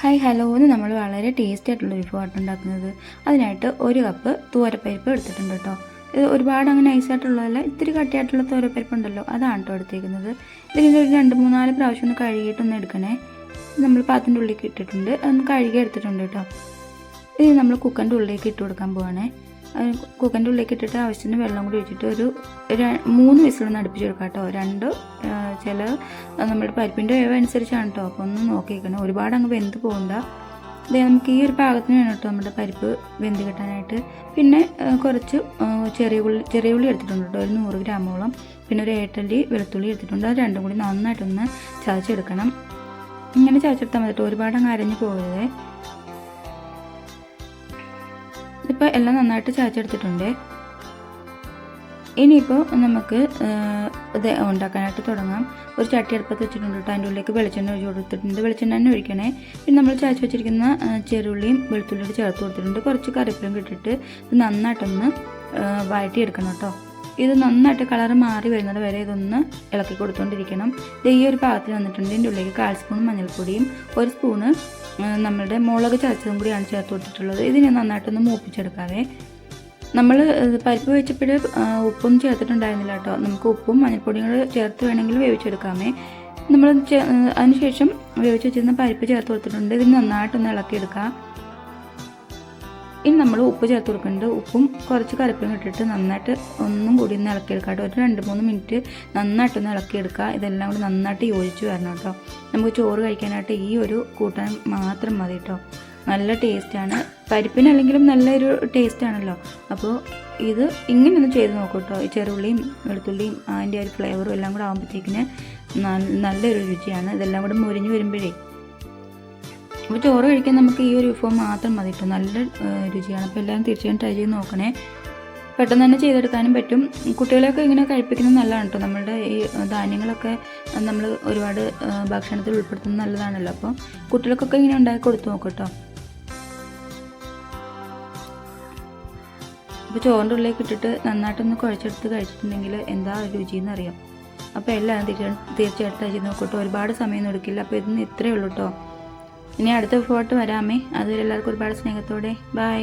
Hi hello എന്ന് നമ്മൾ വളരെ ടേസ്റ്റി ആയിട്ടുള്ള ഒരു വിഭവമായിട്ട് ഉണ്ടാക്കുന്നത്. അതിനായിട്ട് ഒരു കപ്പ് തൂരപ്പരിപ്പ് എടുത്തിട്ടുണ്ട് കേട്ടോ ഇത് ഒരുപാട് അങ്ങനെ നൈസായിട്ടുള്ളതല്ല ഇത്തിരി കട്ടിയായിട്ടുള്ള തൂരപ്പരിപ്പ് ഉണ്ടല്ലോ അതാണ് കേട്ടോ എടുത്തേക്കുന്നത്. ഇതിന് ഒരു രണ്ട് മൂന്നാൽ പ്രാവശ്യം ഒന്ന് കഴുകിയിട്ടൊന്ന് എടുക്കണേ. നമ്മൾ പാത്രത്തിന്റെ ഉള്ളിലേക്ക് ഇട്ടിട്ടുണ്ട് അതൊന്ന് കഴുകി എടുത്തിട്ടുണ്ട് കേട്ടോ ഇത് നമ്മൾ കുക്കറിന്റെ ഉള്ളിലേക്ക് ഇട്ട് കൊടുക്കാൻ പോവാണേ. കുക്കറിന്റെ ഉള്ളിലേക്ക് ഇട്ടിട്ട് ആവശ്യത്തിന് വെള്ളം കൂടി ഒഴിച്ചിട്ട് ഒരു മൂന്ന് വിസിലൊന്ന് അടുപ്പിച്ച് കൊടുക്കാം കേട്ടോ രണ്ട് അത് നമ്മുടെ പരിപ്പിന്റെ വേവ് അനുസരിച്ചാണ് കേട്ടോ അപ്പോൾ ഒന്ന് നോക്കിയിരിക്കണം ഒരുപാട് അങ്ങ് വെന്ത് പോകണ്ട ഇത് നമുക്ക് ഈ ഒരു പാകത്തിന് വേണം കേട്ടോ നമ്മുടെ പരിപ്പ് വെന്ത് കിട്ടാനായിട്ട്. പിന്നെ കുറച്ച് ചെറിയ ഉള്ളി ചെറിയ ഉള്ളി എടുത്തിട്ടുണ്ട് കേട്ടോ ഒരു നൂറ് ഗ്രാമോളം. പിന്നെ ഒരു ഏട്ടല്ലി വെളുത്തുള്ളി എടുത്തിട്ടുണ്ട്. അത് രണ്ടും കൂടി നന്നായിട്ടൊന്ന് ചതച്ചെടുക്കണം. ഇങ്ങനെ ചതച്ചെടുത്താൽ മതി ഒരുപാട് അങ്ങ് അരഞ്ഞു പോകരുത്. ഇപ്പോൾ എല്ലാം നന്നായിട്ട് ചതച്ചെടുത്തിട്ടുണ്ട്. ഇനിയിപ്പോൾ നമുക്ക് ഇത് ഉണ്ടാക്കാനായിട്ട് തുടങ്ങാം. ഒരു ചട്ടി അടുപ്പത്ത് വെച്ചിട്ടുണ്ട് കേട്ടോ. അതിന്റെ ഉള്ളിലേക്ക് വെളിച്ചെണ്ണ ഒഴിച്ച് കൊടുത്തിട്ടുണ്ട്. വെളിച്ചെണ്ണ തന്നെ ഒഴിക്കണേ. പിന്നെ നമ്മൾ ചായച്ച് വെച്ചിരിക്കുന്ന ചെറുള്ളിയും വെളുത്തുള്ളിയും ചേർത്ത് കൊടുത്തിട്ടുണ്ട്. കുറച്ച് കറിവേപ്പിലും ഇട്ടിട്ട് ഇത് നന്നായിട്ടൊന്ന് വഴറ്റിയെടുക്കണം കേട്ടോ. ഇത് നന്നായിട്ട് കളർ മാറി വരുന്നത് വരെ ഇതൊന്ന് ഇളക്കി കൊടുത്തുകൊണ്ടിരിക്കണം ഈ ഒരു പാകത്തിൽ വന്നിട്ടുണ്ട്. ഇതിന്റെ ഉള്ളിലേക്ക് കാൽ സ്പൂൺ മഞ്ഞൾപ്പൊടിയും ഒരു സ്പൂണ് നമ്മളുടെ മുളക് ചതച്ചതും കൂടിയാണ് ചേർത്ത് കൊടുത്തിട്ടുള്ളത്. ഇതിനെ നന്നായിട്ടൊന്ന് മൂപ്പിച്ചെടുക്കാവേ. നമ്മൾ പരിപ്പ് വെച്ചപ്പോൾ ഉപ്പും ചേർത്തിട്ടുണ്ടായിരുന്നില്ല കേട്ടോ. നമുക്ക് ഉപ്പും മഞ്ഞൾപ്പൊടിയും കൂടെ ചേർത്ത് വേണമെങ്കിൽ വേവിച്ചെടുക്കാമേ. നമ്മൾ അതിനുശേഷം വേവിച്ച് വെച്ചിരുന്ന പരിപ്പ് ചേർത്ത് കൊടുത്തിട്ടുണ്ട്. ഇതിന് നന്നായിട്ടൊന്ന് ഇളക്കിയെടുക്കാം. ഇനി നമ്മൾ ഉപ്പ് ചേർത്ത് കൊടുക്കുന്നുണ്ട്. ഉപ്പും കുറച്ച് കറിപ്പിലും ഇട്ടിട്ട് നന്നായിട്ട് ഒന്നും കൂടി ഒന്ന് ഇളക്കിയെടുക്കാം കേട്ടോ. ഒരു രണ്ട് മൂന്ന് മിനിറ്റ് നന്നായിട്ടൊന്ന് ഇളക്കിയെടുക്കുക ഇതെല്ലാം കൂടി നന്നായിട്ട് യോജിച്ച് വരണം കേട്ടോ. നമുക്ക് ചോറ് കഴിക്കാനായിട്ട് ഈ ഒരു കൂട്ടാൻ മാത്രം മതി കേട്ടോ. നല്ല ടേസ്റ്റാണ്. പരിപ്പിനല്ലെങ്കിലും നല്ലൊരു ടേസ്റ്റ് ആണല്ലോ അപ്പോൾ ഇത് ഇങ്ങനെ ഒന്ന് ചെയ്ത് നോക്കൂ കേട്ടോ ചെറുള്ളിയും വെളുത്തുള്ളിയും അതിന്റെ ഒരു ഫ്ലേവറും എല്ലാം കൂടെ ആകുമ്പോഴത്തേക്കിന് നല്ലൊരു രുചിയാണ്. ഇതെല്ലാം കൂടെ മുരിഞ്ഞ് വരുമ്പോഴേ അപ്പോൾ ചോറ് കഴിക്കാൻ നമുക്ക് ഈ ഒരു വിഭവം മാത്രം മതി കേട്ടോ നല്ല രുചിയാണ്. അപ്പോൾ എല്ലാവരും തീർച്ചയായും ട്രൈ ചെയ്ത് നോക്കണേ. പെട്ടെന്ന് തന്നെ ചെയ്തെടുക്കാനും പറ്റും. കുട്ടികളെയൊക്കെ ഇങ്ങനെ കഴിപ്പിക്കുന്നത് നല്ലതാണ് കേട്ടോ നമ്മളുടെ ഈ ധാന്യങ്ങളൊക്കെ നമ്മൾ ഒരുപാട് ഭക്ഷണത്തിൽ ഉൾപ്പെടുത്തുന്നത് നല്ലതാണല്ലോ. അപ്പോൾ കുട്ടികൾക്കൊക്കെ ഇങ്ങനെ ഉണ്ടാക്കി കൊടുത്തു നോക്കും അപ്പോൾ ചോറിന്റെ ഉള്ളിലേക്ക് ഇട്ടിട്ട് നന്നായിട്ടൊന്ന് കുഴച്ചെടുത്ത് കഴിച്ചിട്ടുണ്ടെങ്കിൽ എന്താ രുചി എന്നറിയാം അപ്പോൾ എല്ലാം തീർച്ചയായിട്ടും ട്രൈ നോക്കട്ടോ. ഒരുപാട് സമയം എടുക്കില്ല. അപ്പോൾ ഇതൊന്നും ഇത്രയേ ഉള്ളൂ കേട്ടോ ഇനി അടുത്ത ഫോട്ടോ വരാമേ അതുവരെ എല്ലാവർക്കും ഒരുപാട് സ്നേഹത്തോടെ. ബൈ